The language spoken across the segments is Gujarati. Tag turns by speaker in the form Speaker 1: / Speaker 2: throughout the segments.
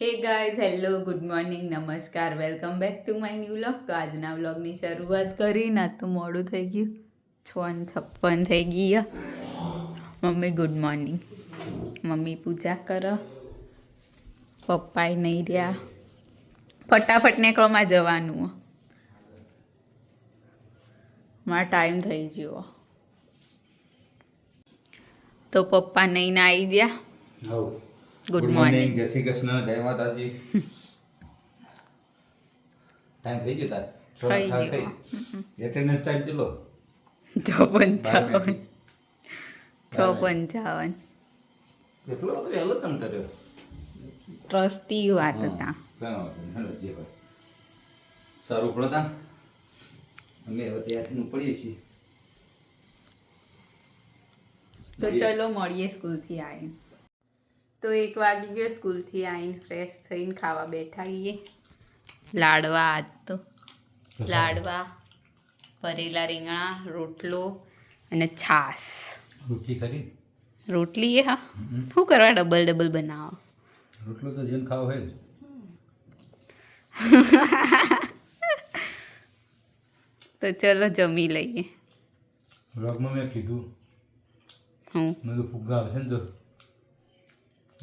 Speaker 1: Hey guys hello good morning નમસ્કાર welcome back to my new vlog તો આજના વ્લોગની શરૂઆત કરી, ના તો મોડું થઈ ગયું. છ છપ્પન થઈ ગયા મમ્મી ગુડ મોર્નિંગ મમ્મી, પૂજા કરો. પપ્પાએ નહીં રહ્યા. ફટાફટ નેકળોમાં જવાનું મારા ટાઈમ થઈ ગયો તો પપ્પા નહીં આવી ગયા?
Speaker 2: હવ
Speaker 1: મોર્નિંગ.
Speaker 2: જય શ્રી કૃષ્ણ જય માતાજી. ટાઈમ થઈ ગયો તાર?
Speaker 1: થઈ ગયો.
Speaker 2: એટેન્ડન્સ ટાઈમ કેટલો? વહેલો તમ કર્યો.
Speaker 1: ટ્રસ્ટી વાત હતા.
Speaker 2: સારું ઉપડો તા અમે હવે ત્યાંથી ઉપડીએ છીએ.
Speaker 1: તો ચલો મળીએ સ્કૂલથી આવીને. તો એક વાગી ગયો સ્કૂલથી આવીને ફ્રેશ થઈને ખાવા બેઠા ગઈએ લાડવા આજ તો. લાડવા. ભરેલા રીંગણા રોટલો અને છાસ
Speaker 2: રોટલી ખરી?
Speaker 1: રોટલી એ હા. શું કરવા ડબલ ડબલ બનાવો?
Speaker 2: રોટલો તો જેન ખાવ હે
Speaker 1: તો ચલો જમી લઈએ.
Speaker 2: વ્લોગમાં મેં કીધું.
Speaker 1: હું?
Speaker 2: મેં તો ફુગ્ગા આવશે ને તો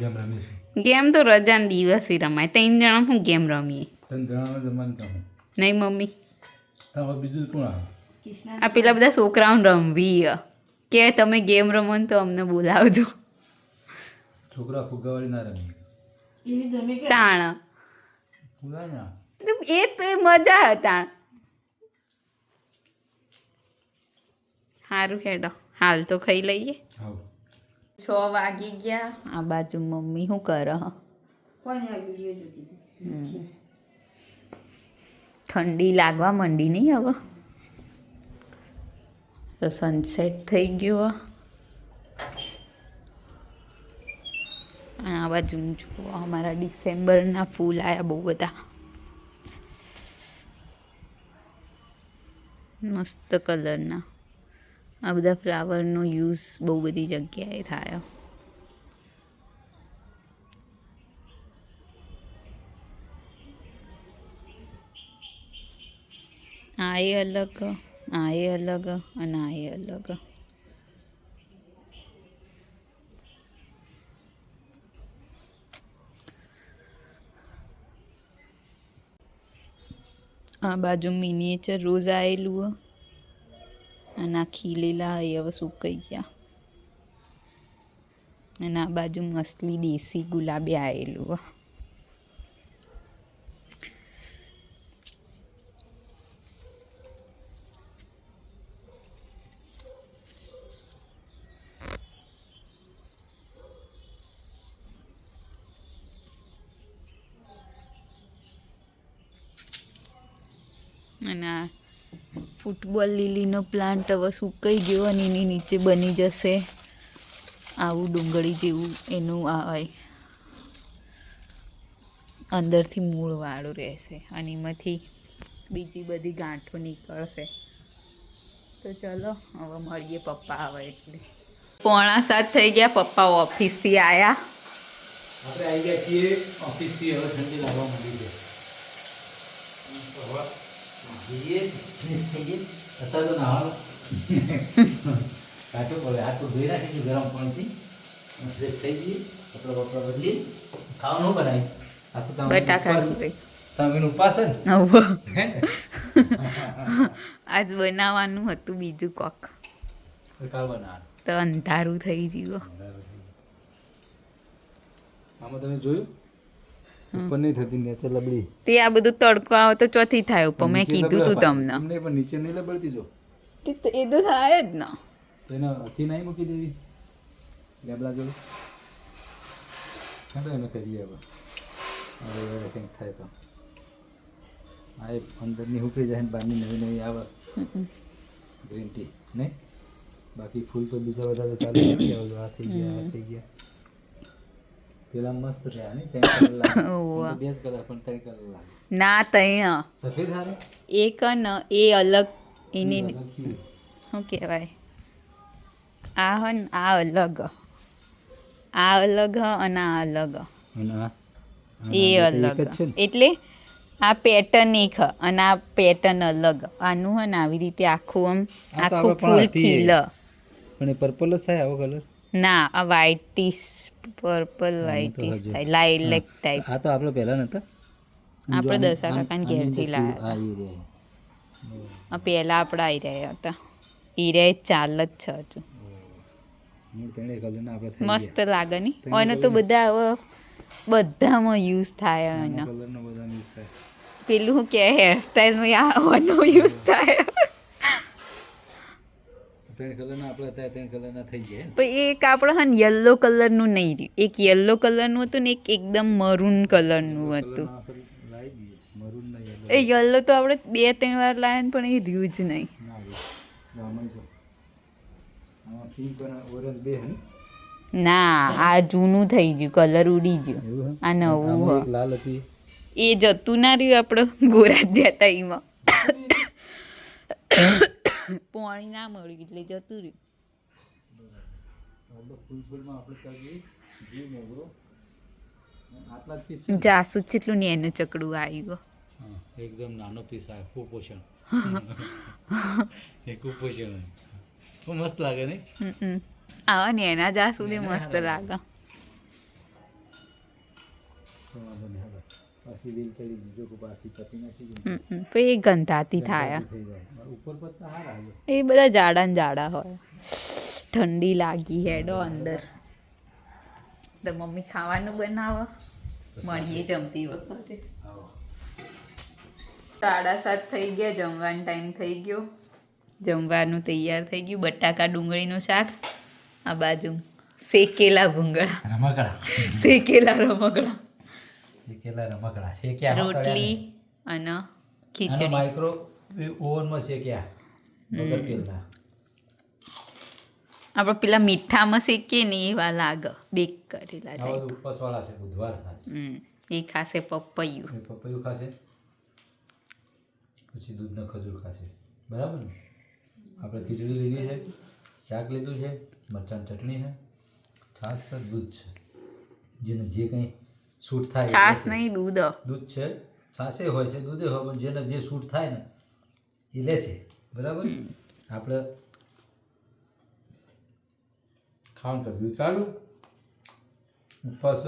Speaker 2: ગેમ રમીશું
Speaker 1: ગેમ તો રજાના દિવસે રમાય. ત્રણ જણા શું ગેમ રમીએ?
Speaker 2: ત્રણ જણા જમાન તો
Speaker 1: નહીં મમ્મી.
Speaker 2: તારે બીજું કોણ આવે?
Speaker 1: આ પેલા બધા છોકરાઓને રમવી કે તમે ગેમ રમો ને તો અમને બોલાવજો.
Speaker 2: છોકરા ફુગાવાળી ના રમી.
Speaker 1: તાણ. એ તો મજા હ તાણ સારું હેડો. હાલ તો ખાઈ લઈએ.
Speaker 2: હા
Speaker 1: છ વાગી ગયા. આ બાજુ મમ્મી શું કરે? હ ઠંડી લાગવા માંડી નહીં હવે? તો સનસેટ થઈ ગયો હ. આ બાજુ જુઓ અમારા ડિસેમ્બરના ફૂલ આવ્યા બહુ બધા. મસ્ત કલરના આ બધા ફ્લાવરનો યુઝ બહુ બધી જગ્યાએ થાય. આ એ અલગ, આ એ અલગ અને આ એ અલગ. આ બાજુ મિનિએચર રોઝ આવેલું હો. અને આ ખીલેલા એ હવે સુકાઈ ગયા અને આ બાજુ મસલી દેશી ગુલાબી આવેલું હો. અને આ ફૂટબોલ લીલીનો પ્લાન્ટ હવે સુકાઈ ગયો અને એની નીચે બની જશે આવું ડુંગળી જેવું એનું આવે અંદરથી મૂળવાળું રહેશે અને એમાંથી બીજી બધી ગાંઠો નીકળશે. તો ચલો, હવે મળીએ પપ્પા આવે એટલે. પોણા સાત થઈ ગયા, પપ્પા ઓફિસથી આવ્યા
Speaker 2: આપણે આવી ગયા છીએ, ઓફિસથી હવે ઠંડી લાગવા મળી છે. જઈએ ફિનિશ થઈ ગઈ. અત્યારે તો નાવાનું. કાઢવું પડે હાથ તો ધોઈ રાખીશું ગરમ પાણીથી. ફ્રેશ થઈ જઈએ કપડા બપડા બદલી. ખાવાનું બનાવી આ શું તમે
Speaker 1: બટાકા
Speaker 2: તમે ઉપાસ ને
Speaker 1: આજ બનાવવાનું હતું બીજું કોક.
Speaker 2: તો
Speaker 1: અંધારું થઈ ગયું.
Speaker 2: આમાં તમે જોયું? ઉપર નહીં થતી નીચે લબડી.
Speaker 1: તે આ બધું તડકો આવે તો ચોથી થાય ઉપર. મેં કીધું તું તમને.
Speaker 2: એમને પણ નીચે નહીં લબડતી જો.
Speaker 1: તે એ તો થાય જ ને.
Speaker 2: તો એના હતી નહીં મૂકી દેવી. લેબડા જોડે. હા તો એને કરીએ હવે. હવે હવે કંઈક થાય તો. આ એ અંદરની હુકાઈ જાય ને બહારની નવી નવી આવે. Green tea. નહીં? બાકી ફૂલ તો બીજા બધા તો ચાલુ આ થઈ ગયા આ થઈ ગયા. પેલા મસ્ત થયા ને ત્રણ કલર લાગે
Speaker 1: ઓવા.
Speaker 2: આમ તો બે જ કલર પણ ત્રણ કલર લાગે
Speaker 1: ના તૈણ
Speaker 2: સફેદ હારે
Speaker 1: એક ન એ અલગ એની શું કહેવાય આ હ ને આ અલગ આ અલગ હ અને આ અલગ એ અલગ એટલે આ પેટર્ન એક હ અને આ પેટર્ન અલગ. આનું હન ને આવી રીતે આખું આમ આખું ફૂલ ખીલ.
Speaker 2: પણ પર્પલ જ થાય આવો કલર
Speaker 1: ના આ વ્હાઇટીશ પર્પલ વ્હાઇટીશ
Speaker 2: હજુ.
Speaker 1: થાય લાઇલેક ટાઈપ
Speaker 2: આ તો આપણે પહેલા નતા.
Speaker 1: આપણે દશા કાકાને ઘેરથી
Speaker 2: આ રહે.
Speaker 1: આ પહેલા આપણે આવી રહ્યા હતા ઈરે ચાલ જ છે હજુ. મસ્ત લાગે ની એનો તો બધા હવે બધામાં યુઝ થાય એનો પેલું કે હેરસ્ટાઈલમાં આવવાનો યુઝ થાય.
Speaker 2: ત્રણ કલરના આપણે ત્રણ કલરના થઈ
Speaker 1: પણ હા યલો કલરનું નહીં રહ્યું. એક યલો કલરનું હતું ને એક એકદમ મરૂન કલરનું હતું. એ યલો તો આપણે બે ત્રણ વાર લાવ્યા પણ એ રહ્યું જ નહીં.
Speaker 2: ના
Speaker 1: આ જૂનું થઈ ગયું. કલર ઉડી ગયું. આ નવું
Speaker 2: લાલ હતી.
Speaker 1: એ જતું ના રહ્યું આપણે ગોરા જતા એમાં પોણી ના મળ્યું એટલે જતું રહ્યું.
Speaker 2: આપણે ફૂલ ફૂલમાં આપણે કરીએ જીવ મોગરો અને આટલા જ પીસ
Speaker 1: જાસુ જેટલું ને એનું ચકડું આવ્યું.
Speaker 2: એકદમ નાનો પીસ આવે કુપોષણ એ કુપોષણ મસ્ત લાગે નહીં?
Speaker 1: હમ આવા ને એના જા સુધી મસ્ત લાગે.
Speaker 2: પાછી વેલ ચડી ગઈ. કે બાકી પતી નાખી દીધી.
Speaker 1: એ ગંધાતી થાય.
Speaker 2: ઉપર પત્તા હારા
Speaker 1: એ બધા જાડા ને જાડા હોય. ઠંડી લાગી હેડો અંદર. તો મમ્મી ખાવાનું બનાવો. મળીએ જમતી વખતે. સાડા સાત થઈ ગયા જમવાનો ટાઈમ થઈ ગયો. જમવાનું તૈયાર થઈ ગયું. બટાકા ડુંગળીનું શાક આ બાજુ શેકેલા ભૂંગળા. શેકેલા રમકડા.
Speaker 2: શેકેલા રમકડા શેક્યા હો
Speaker 1: રોટલી અને ખીચડી.
Speaker 2: માઇક્રો ઓવનમાં શેક્યા વગર તેલના.
Speaker 1: આપણે પેલા મીઠામાં શેકીએ ને એવા લાગે બેક કરેલા
Speaker 2: ઉપવાસવાળા છે બુધવાર
Speaker 1: એ ખાશે પપૈયું.
Speaker 2: પપૈયું ખાશે. પછી દૂધનો ખજૂર ખાશે. બરાબર ને? આપણે ખીચડી લીધી છે શાક લીધું છે મરચાંની ચટણી છે. છાશ છે દૂધ છે. જેને જે કંઈ સૂટ થાય
Speaker 1: છાશ નહીં દૂધ.
Speaker 2: દૂધ છે છાશે હોય છે દૂધે હોય પણ જેને જે સૂટ થાય ને એ લેશે. બરાબર? આપણે ખાવાનું કર્યું દૂધ ચાલુ. ઉપવાસ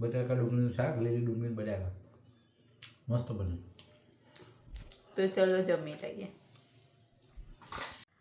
Speaker 2: બટાકા ડુંગળીનું શાક લીલી ડુંગળી બટાકા. મસ્ત બને.
Speaker 1: તો ચલો જમી લઈએ.